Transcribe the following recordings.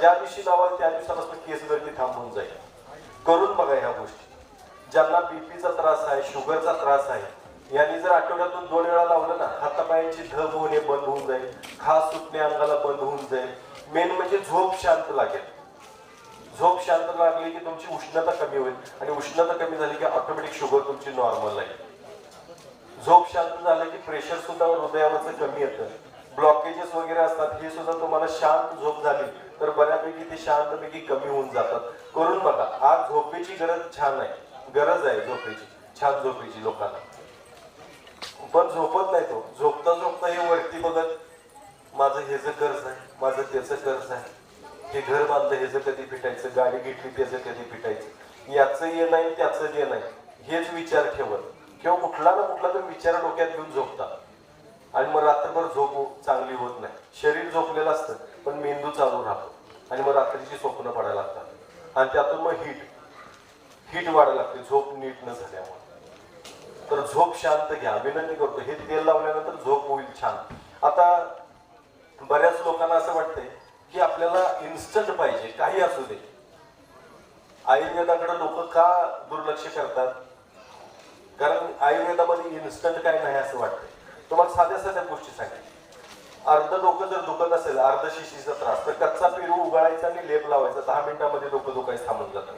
ज्या दिवशी लावाल त्या दिवसापासून केस गर्दी थांबून जाईल. करून बघा ह्या गोष्टी. ज्यांना बीपीचा त्रास आहे शुगरचा त्रास आहे यांनी जर आठवड्यातून दोन वेळा लावलं ना हातापायांची धब होणे बंद होऊन जाईल खास सुटणे अंगाला बंद होऊन जाईल. मेन म्हणजे झोप शांत लागेल. झोप शांत लागली की तुमची उष्णता कमी होईल आणि उष्णता कमी झाली की ऑटोमॅटिक शुगर तुमची नॉर्मल आहे झोप शांत झालं की प्रेशर सुद्धा हृदयावरचं कमी येतं. ब्लॉकेजेस वगैरे असतात हे सुद्धा तुम्हाला शांत झोप झाली तर बऱ्यापैकी ते शांतपैकी कमी होऊन जातात. करून बघा आज झोपेची गरज छान आहे. गरज आहे झोपेची छान झोपेची लोकांना. पण झोपत नाही तो. झोपता झोपता हे वरती बघत माझं हेच कर्ज आहे माझं त्याचं कर्ज आहे. हे घर बांधलं ह्याचं कधी फिटायचं गाडी घेतली त्याचं कधी फिटायचं. याचं ये नाही त्याचं ये नाही. हेच विचार ठेवत. किंवा कुठला ना कुठला तर विचार डोक्यात घेऊन झोपता. आणि मग रात्रभर झोप हो- चांगली होत नाही शरीर झोपलेलं असतं पण मेंदू चालू राहतो. आणि मग रात्रीची स्वप्न पडायला लागतात. आणि त्यातून मग हिट हिट वाढायला लागते. झोप नीट न झाल्यामुळे. तर झोप शांत घ्या. विनंती करतो. हे तेल लावल्यानंतर झोप होईल छान. आता बऱ्याच लोकांना असं वाटतंय की आपल्याला इन्स्टंट पाहिजे. काही असू दे. आयुर्वेदाकडे लोक का दुर्लक्ष करतात? कारण आयुर्वेदामध्ये इन्स्टंट काय नाही असं वाटतं तुम्हाला साध्या साध्या गोष्टी सांगेल अर्ध डोकं जर दुखत असेल अर्ध शिशीचा त्रास तर कच्चा पेरू उगाळायचा आणि लेप लावायचा. दहा मिनिटांमध्ये डोकं दुखायचं थांबून जातं.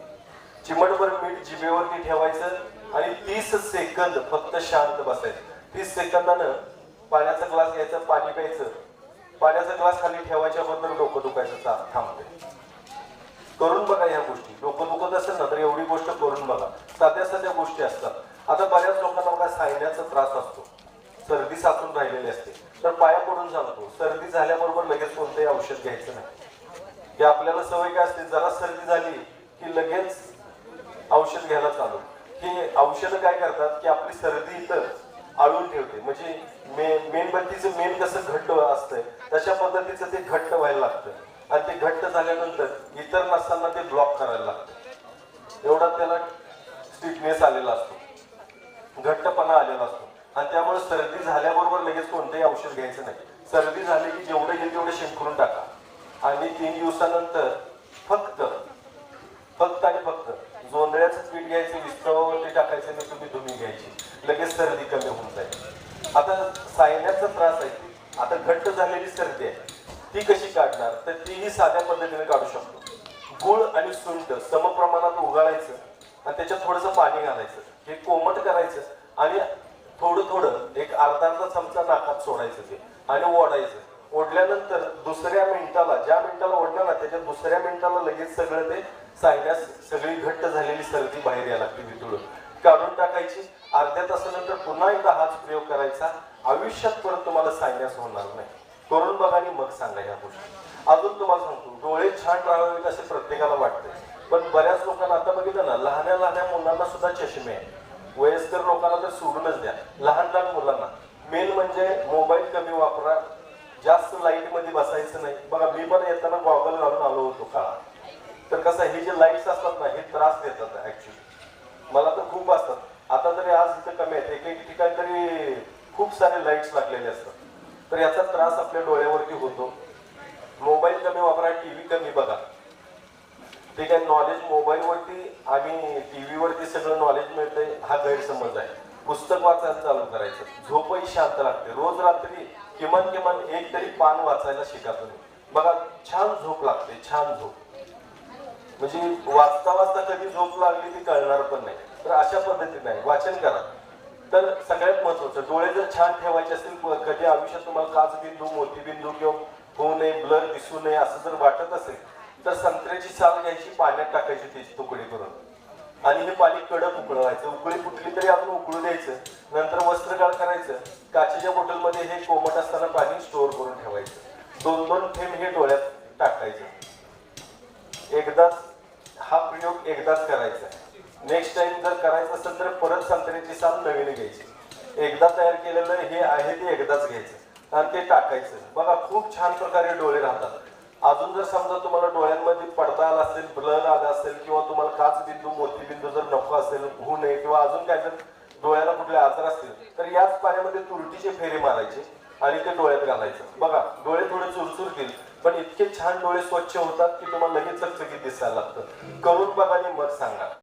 चिमटभर मीठ जिभेवरती ठेवायचं आणि तीस सेकंद फक्त शांत बसायचं. तीस सेकंदानं पाण्याचा ग्लास घ्यायचं पाणी प्यायचं. पाण्याचा ग्लास खाली ठेवायच्या बद्दल डोकं दुखायचं थांबते करून बघा ह्या गोष्टी. डोकं दुखत असेल ना तर एवढी गोष्ट करून बघा. साध्या साध्या गोष्टी असतात. आता बऱ्याच लोकांना बघा सायण्याचा त्रास असतो. सर्दी साचून राहिलेली असते. तर पाया पडून सांगतो सर्दी झाल्याबरोबर लगेच कोणतंही औषध घ्यायचं नाही. हे आपल्याला सवय काय असते? जरा सर्दी झाली की लगेच औषध घ्यायला चालू. हे औषधं काय करतात? की आपली सर्दी इथं आळून ठेवते. म्हणजे मे मेणबत्तीचं मेन कसं घट्ट असतंय तशा पद्धतीचं ते घट्ट व्हायला लागतं. आणि ते घट्ट झाल्यानंतर इतर नसताना ते ब्लॉक करायला लागतं. एवढा त्याला स्टिफनेस आलेला असतो. घट्टपणा आलेला असतो. आणि त्यामुळे सर्दी झाल्याबरोबर लगेच कोणतंही औषध घ्यायचं नाही. सर्दी झाली की जेवढं येईल तेवढं शिंकरून टाका. आणि तीन दिवसानंतर फक्त फक्त आणि फक्त जोंधळ्याचं पीठ घ्यायचं विस्तवावरती टाकायचं आणि तुम्ही धुमी घ्यायची. लगेच सर्दी कमी होऊन जाईल. आता सायन्याचा त्रास आहे. आता घट्ट झालेली सर्दी आहे. ती कशी काढणार? तर तीही साध्या पद्धतीने काढू शकतो. गुळ आणि सुंठ समप्रमाणात उगाळायचं आणि त्याच्यात थोडंसं पाणी घालायचं. हे कोमट करायचं आणि थोडं एक अर्धा अर्धा चमचा नाकात सोडायचं ते आणि ओढायचं. ओढल्यानंतर दुसऱ्या मिनिटाला ज्या मिनिटाला ओढलं ना त्याच्या दुसऱ्या मिनिटाला लगेच सगळं ते सायन्यास सगळी घट्ट झालेली सर्दी बाहेर यायला लागते वितळून काढून टाकायची. अर्ध्या तासानंतर पुन्हा एकदा हाच प्रयोग करायचा. आयुष्यात परत तुम्हाला सायन्यास होणार नाही. करून बघा आणि मग सांगा या गोष्टी. अजून तुम्हाला सांगतो डोळे छान राहावेत असे प्रत्येकाला वाटते पण बऱ्याच लोकांना आता बघितलं ना लहान्या लहान्या मुलांना सुद्धा चष्मे आहे वयस्कर लोकांना तर सोडूनच द्या. लहान लहान मुलांना. मेन म्हणजे मोबाईल कमी वापरा. जास्त लाइटमध्ये बसायचं नाही. बघा मी पण येताना गॉगल घालून आलो होतो काळा तर कसं हे जे लाईट्स असतात ना हे त्रास देतात ऍक्च्युली मला तर खूप असतात. आता तरी आज इथं कमी आहेत. एक एक ठिकाणी तरी खूप सारे लाईट्स लागलेले असतात. तर याचा त्रास आपल्या डोळ्यावरती होतो. मोबाईल कमी वापरा टीव्ही कमी बघा. ते काय नॉलेज मोबाईलवरती आणि टीव्हीवरती सगळं नॉलेज मिळतंय हा गैरसमज आहे. पुस्तक वाचायला चालू करायचं. झोपही शांत लागते. रोज रात्री किमान किमान एक तरी पान वाचायला शिका तुम्ही. बघा छान झोप लागते छान झोप. म्हणजे वाचता वाचता कधी झोप लागली ती कळणार पण नाही. तर अशा पद्धतीने आहे वाचन करा. तर सगळ्यात महत्वाचं डोळे जर छान ठेवायचे असतील कधी आयुष्यात तुम्हाला काच बिंदू मोतीबिंदू किंवा होऊ नये ब्लर दिसू नये असं जर वाटत असेल तर संत्र्याची साल घ्यायची पाण्यात टाकायची त्याची तुकडी करून. आणि हे पाणी कडक उकळवायचं. उकळी फुटली तरी आपण उकळू द्यायचं. नंतर वस्त्रगाळ करायचं. काचेच्या बॉटलमध्ये हे कोमट असताना पाणी स्टोअर करून ठेवायचं. दोन दोन थेंब हे डोळ्यात टाकायचे. एकदाच हा प्रयोग एकदाच करायचा. नेक्स्ट टाइम जर करायचं असेल तर परत संत्र्याची साल नवीन घ्यायची. एकदा तयार केलेलं हे आहे ते एकदाच घ्यायचं. आणि ते टाकायचं. बघा खूप छान प्रकारे डोळे राहतात. अजून जर समजा तुम्हाला डोळ्यांमध्ये पडता आला असेल ब्लर आला असेल किंवा तुम्हाला काच बिंदू मोती बिंदू जर नको असेल होऊ नये किंवा अजून काय जर डोळ्याला कुठले आजार असतील तर याच पाण्यामध्ये तुरटीचे फेरे मारायचे आणि ते डोळ्यात घालायचं. बघा डोळे थोडे चुरचुरतील पण इतके छान डोळे स्वच्छ होतात की तुम्हाला लगेच चकचकीत दिसायला लागतं. करून बघा आणि मग सांगा.